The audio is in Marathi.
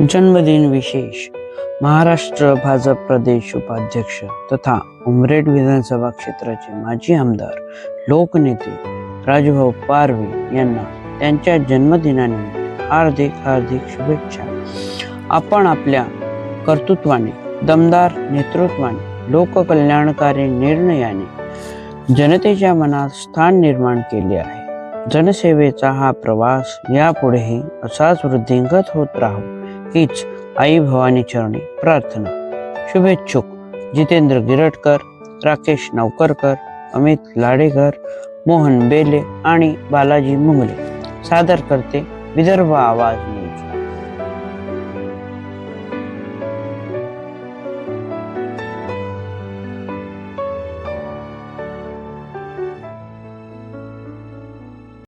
जन्मदिन विशेष महाराष्ट्र भाजप प्रदेश उपाध्यक्ष तथा उमरेड विधानसभा क्षेत्राचे माजी आमदार लोकनेते राजभाऊ पारवे यांना त्यांच्या जन्मदिनानिमित्त हार्दिक हार्दिक शुभेच्छा. आपण आपल्या कर्तृत्वाने दमदार नेतृत्वाने लोककल्याणकारी निर्णयाने जनतेच्या मनात स्थान निर्माण केले आहे. जनसेवेचा हा प्रवास यापुढेही असाच वृद्धिंगत होत राहू. हीच आई भवानी चरणी प्रार्थना. शुभेच्छुक जितेंद्र गिरटकर राकेश नवकरकर अमित लाडेकर मोहन बेले आणि बालाजी मुंगले. सादर करते विदर्भ आवाज न्यूज.